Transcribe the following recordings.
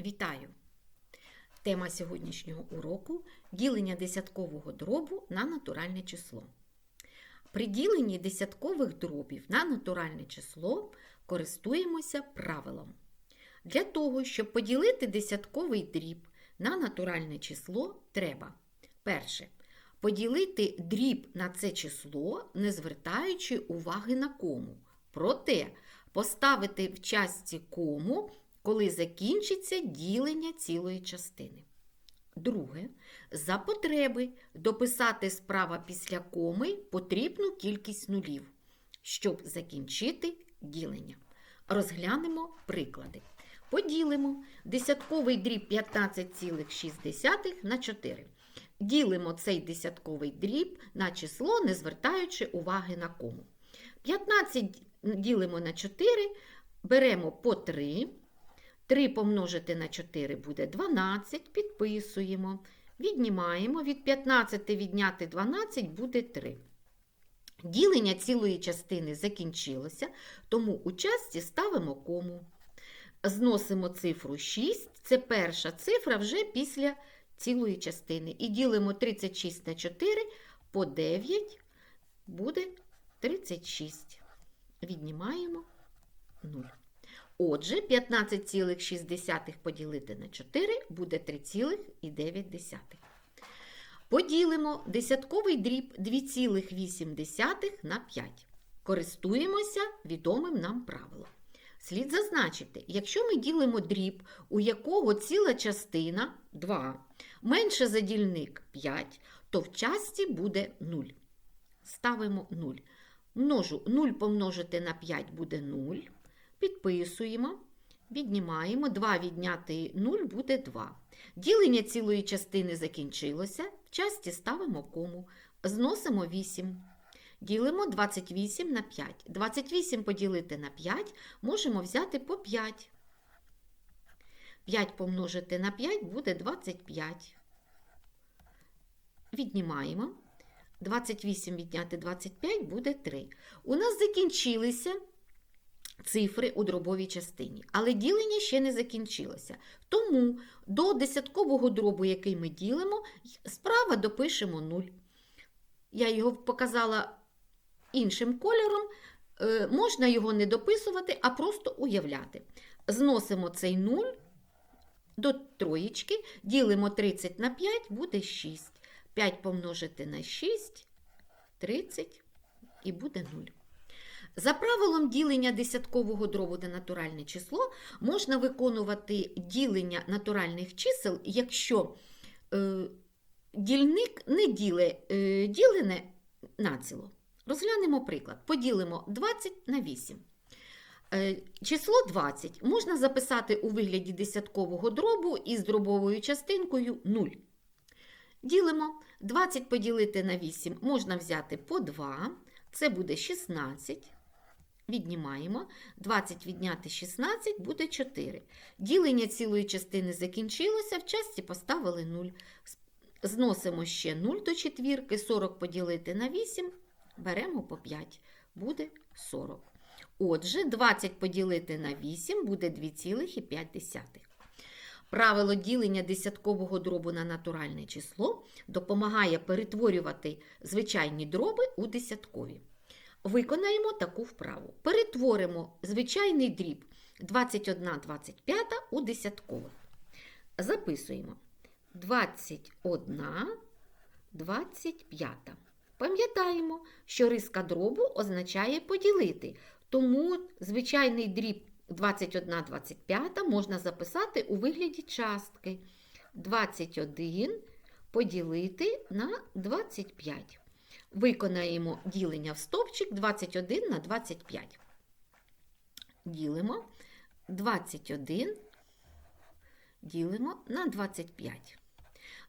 Вітаю! Тема сьогоднішнього уроку ділення десяткового дробу на натуральне число. При діленні десяткових дробів на натуральне число користуємося правилом. Для того, щоб поділити десятковий дріб на натуральне число, треба перше. Поділити дріб на це число, не звертаючи уваги на кому. Проте поставити в частці кому, коли закінчиться ділення цілої частини. Друге, за потреби дописати справа після коми потрібну кількість нулів, щоб закінчити ділення. Розглянемо приклади. Поділимо десятковий дріб 15,6 на 4. Ділимо цей десятковий дріб на число, не звертаючи уваги на кому. 15 ділимо на 4, беремо по 3. 3 помножити на 4 буде 12, підписуємо, віднімаємо, від 15 відняти 12 буде 3. Ділення цілої частини закінчилося, тому у частці ставимо кому. Зносимо цифру 6, це перша цифра вже після цілої частини. І ділимо 36 на 4 по 9 буде 36. Віднімаємо 0. Отже, 15,6 поділити на 4 буде 3,9. Поділимо десятковий дріб 2,8 на 5. Користуємося відомим нам правилом. Слід зазначити, якщо ми ділимо дріб, у якого ціла частина 2, менше за дільник 5, то в часті буде 0. Ставимо 0. Множу 0 помножити на 5 буде 0. Підписуємо, віднімаємо, 2 відняти 0 буде 2. Ділення цілої частини закінчилося, в часті ставимо кому, зносимо 8. Ділимо 28 на 5. 28 поділити на 5 можемо взяти по 5. 5 помножити на 5 буде 25. Віднімаємо. 28 відняти 25 буде 3. У нас закінчилися цифри у дробовій частині, але ділення ще не закінчилося. Тому до десяткового дробу, який ми ділимо, справа допишемо 0. Я його показала іншим кольором. Е, Можна його не дописувати, а просто уявляти. Зносимо цей 0 до троєчки, ділимо 30 на 5, буде 6. 5 помножити на 6, 30 і буде 0. За правилом ділення десяткового дробу на натуральне число можна виконувати ділення натуральних чисел, якщо е, дільник не діле, е, ділене націло. Розглянемо приклад. Поділимо 20 на 8. Е, число 20 можна записати у вигляді десяткового дробу із дробовою частинкою 0. Ділимо 20 поділити на 8 можна взяти по 2, це буде 16. Віднімаємо. 20 відняти 16 буде 4. Ділення цілої частини закінчилося, в часті поставили 0. Зносимо ще 0 до четвірки, 40 поділити на 8, беремо по 5, буде 40. Отже, 20 поділити на 8 буде 2,5. Правило ділення десяткового дробу на натуральне число допомагає перетворювати звичайні дроби у десяткові. Виконаємо таку вправу. Перетворимо звичайний дріб 21 25 у десятковий. Записуємо 21 25. Пам'ятаємо, що риска дробу означає поділити, тому звичайний дріб 21 25 можна записати у вигляді частки 21 поділити на 25. Виконаємо ділення в стовпчик 21 на 25. Ділимо 21, ділимо на 25.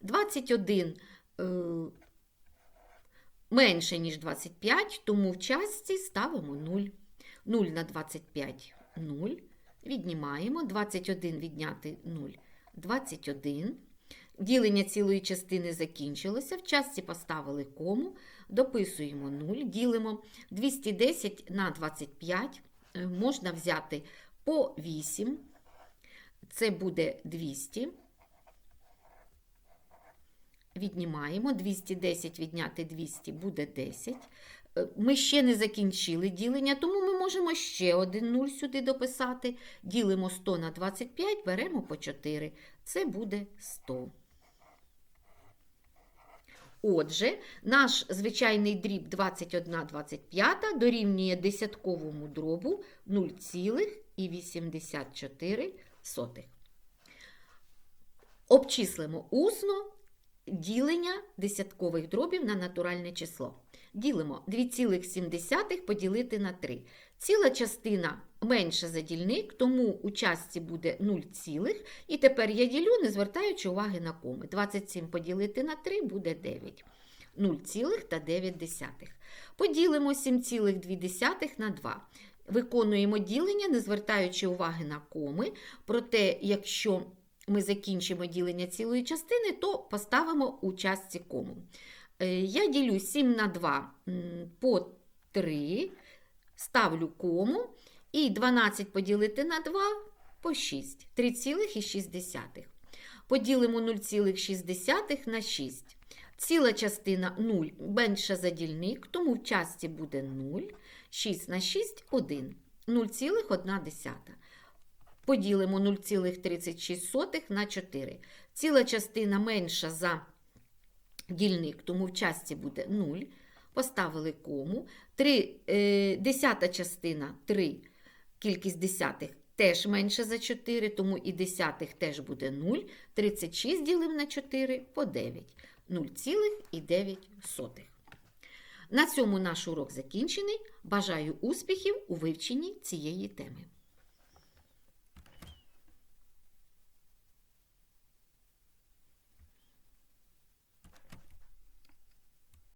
21 е, менше, ніж 25, тому в частці ставимо 0. 0 на 25 0. Віднімаємо 21 відняти 0 21. Ділення цілої частини закінчилося. В частці поставили кому, дописуємо 0, ділимо 210 на 25, е, можна взяти по 8. це буде 200. Віднімаємо 210 відняти 200 буде 10. Е, Ми ще не закінчили ділення, тому ми можемо ще один 0 сюди дописати. Ділимо 100 на 25, беремо по 4. Це буде 100. Отже, наш звичайний дріб 21,25 дорівнює десятковому дробу 0,84. Обчислимо усно ділення десяткових дробів на натуральне число. Ділимо 2,7 поділити на 3. Ціла частина менша за дільник, тому у частці буде 0, цілих. і тепер я ділю, не звертаючи уваги на коми. 27 поділити на 3 буде 9. 0,9. Поділимо 7,2 на 2. Виконуємо ділення, не звертаючи уваги на коми. Проте, якщо ми закінчимо ділення цілої частини, то поставимо у частці кому. Е, Я ділю 7 на 2 по 3, ставлю кому, і 12 поділити на 2 по 6, 3,6. Поділимо 0,6 на 6. Ціла частина 0 менша за дільник, тому в частці буде 0. 6 на 6 – 1. 0,1. Поділимо 0,36 на 4. Ціла частина менша за дільник, тому в частці буде 0. Поставили кому. 3, е, десята частина 3, кількість десятих теж менше за 4, тому і десятих теж буде 0. 36 ділимо на 4 по 9. 0,9. На цьому наш урок закінчений. Бажаю успіхів у вивченні цієї теми.